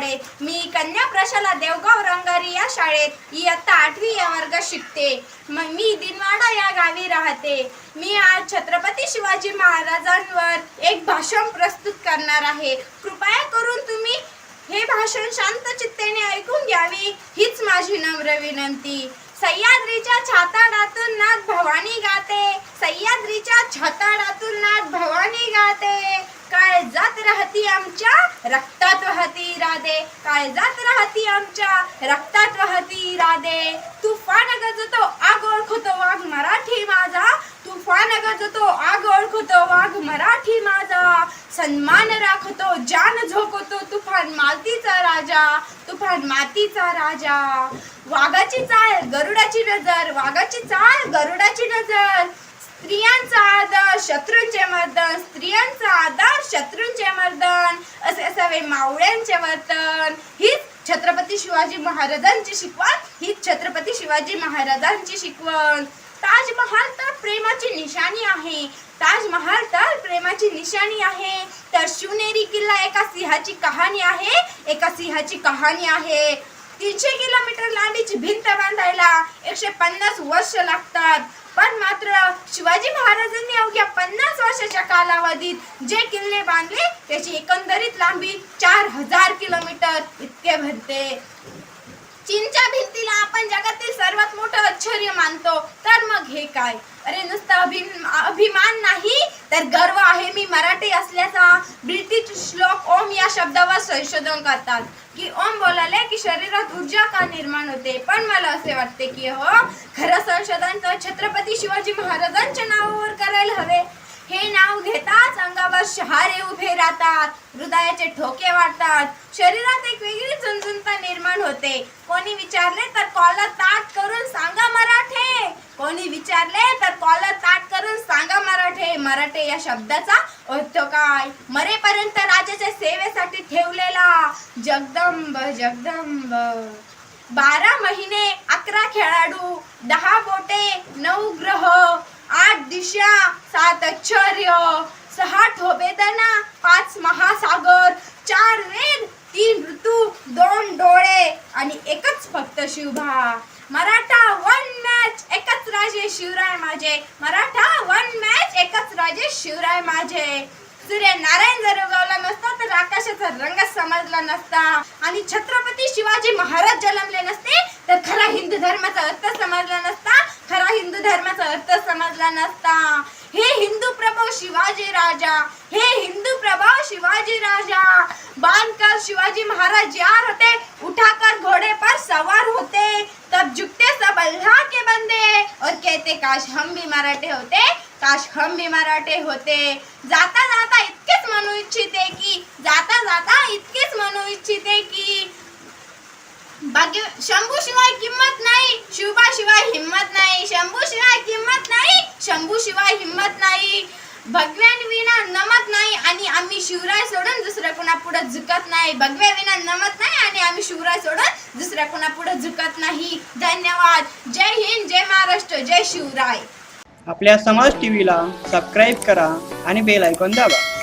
वाडेत मी कन्या प्रशाला देवगाव रंगारी या शाळेत. इयत्ता आठवी या वर्गात शिकते. मी दिनवाडा या गावी राहते. मी आज छत्रपती शिवाजी महाराजांवर एक भाषण प्रस्तुत करणार आहे. कृपया करून तुम्ही हे भाषण शांत चित्तेने ऐकून घ्यावी हीच माझी नम्र विनंती. सह्याद्रीच्या छाताडातून नाथ भवानी गाते. सह्याद्रीच्या छाताडातून नाथ भवानी गाते. काय जात राहती आमच्या रक्तात वाहती. राधे काय जात राहती आमच्या? रक्तात वाहती राधे. तुफान गजतो आग ओळखतो वाघ मराठी माझा. तुफान गजतो आग ओळखतो वाघ मराठी माझा. सन्मान राखतो जान झोकतो तुफान मातीचा राजा. तुफान मातीचा राजा. वाघाची चाल गरुडाची नजर वाघाची चाल गरुडाची नजर. स्त्रियांचा आदर शत्रूंचे मर्दन स्त्रियांचा आदर शत्रूंचे मर्दन. असे असावे मावळ्यांचे वर्तन. हीच छत्रपती शिवाजी महाराजांची शिकवण. हीच छत्रपती शिवाजी महाराजांची शिकवण. ताजमहाल तर प्रेमाची निशाणी आहे. ताजमहाल तर प्रेमाची निशाणी आहे. तर शिवनेरी किल्ला एका सिंहाची कहाणी आहे. एका सिंहाची कहाणी आहे. तीनशे किलोमीटर लांबीची भिंत बांधायला एकशे पन्नास वर्ष लागतात. पण मात्र शिवाजी महाराजांनी अवघ्या पन्नास वर्षाच्या कालावधीत जे किल्ले बांधले त्याची एकंदरीत लांबी चार हजार किलोमीटर इतके भरते. चीनच्या भिंतीला आपण जगातील सर्वात मोठं आश्चर्य मानतो. तर हे काय? अरे नुसतं अभिम अभिमान नाही तर गर्व आहे मी मराठी असल्याचा. ब्रिटिश श्लोक ओम या शब्दावर संशोधन करतात. की ओम बोलाले की शरीरात ऊर्जा का निर्माण होते? पण मला असे वाटते की हो खरं संशोधन तर छत्रपती शिवाजी महाराजांच्या नावावर करायला हवे. हे नाव घेताच अंगावर शहारे उभे राहतात. हृदयाचे ठोके वाढतात. शरीरात एक वेगळी झुंझुनता निर्माण होते. कोणी विचारले तर कॉलर ताट करून सांगा मराठे. कोणी विचारले तर कॉलर ताट करून सांगा मराठे मराठे या शब्दाचा अर्थ काय? मरेपर्यंत राजाच्या सेवेसाठी ठेवलेला जगदंब जगदंब. बारा महिने अकरा खेळाडू दहा बोटे नऊ ग्रह आठ दिशा सात आश्चर्य सहा ठोबेदना पाच महासागर चार वेद तीन ऋतू दोन डोळे आणि एकच फक्त शिवभा. मराठा वन शिवराय माझे. मराठा वन मॅच एकच राजे शिवराय माझे. सूर्य नारायण जर उगवला नसता तर आकाशाचा रंग समजला नसता. आणि छत्रपती शिवाजी महाराज जन्मले नसते तर खरा हिंदू धर्माचा अर्थ समजला नसता. खरा हिंदू धर्माचा अर्थ समजला नसता. हे हिंदू प्रभू शिवाजी राजा. हे हिंदू प्रभाव शिवाजी राजा. बांधकर शिवाजी महाराज यार होते. उठाकर घोड़े होते काश हम भी मराठे होते काश हम भी मराठे होते. जाता जाता इतकेच म्हणू इच्छिते की जाता जाता इतकेच म्हणू इच्छिते की बाकी शंभू शिवाय किंमत नाही शिवबा शिवाय हिम्मत नाही शंभू शिवाय किंमत नाही शंभू शिवाय हिम्मत नाही. भगव्यान विना नमत नाही आणि आम्ही शिवराय सोडून दुसऱ्या कोणा पुढे झुकत नाही. भगव्या विना नमत नाही आणि आम्ही शिवराय सोडून दुसऱ्या कोणा पुढे झुकत नाही. धन्यवाद. जय हिंद जय महाराष्ट्र जय शिवराय. आपल्या समाज टीव्हीला सबस्क्राईब करा आणि बेल ऐकून दाबा.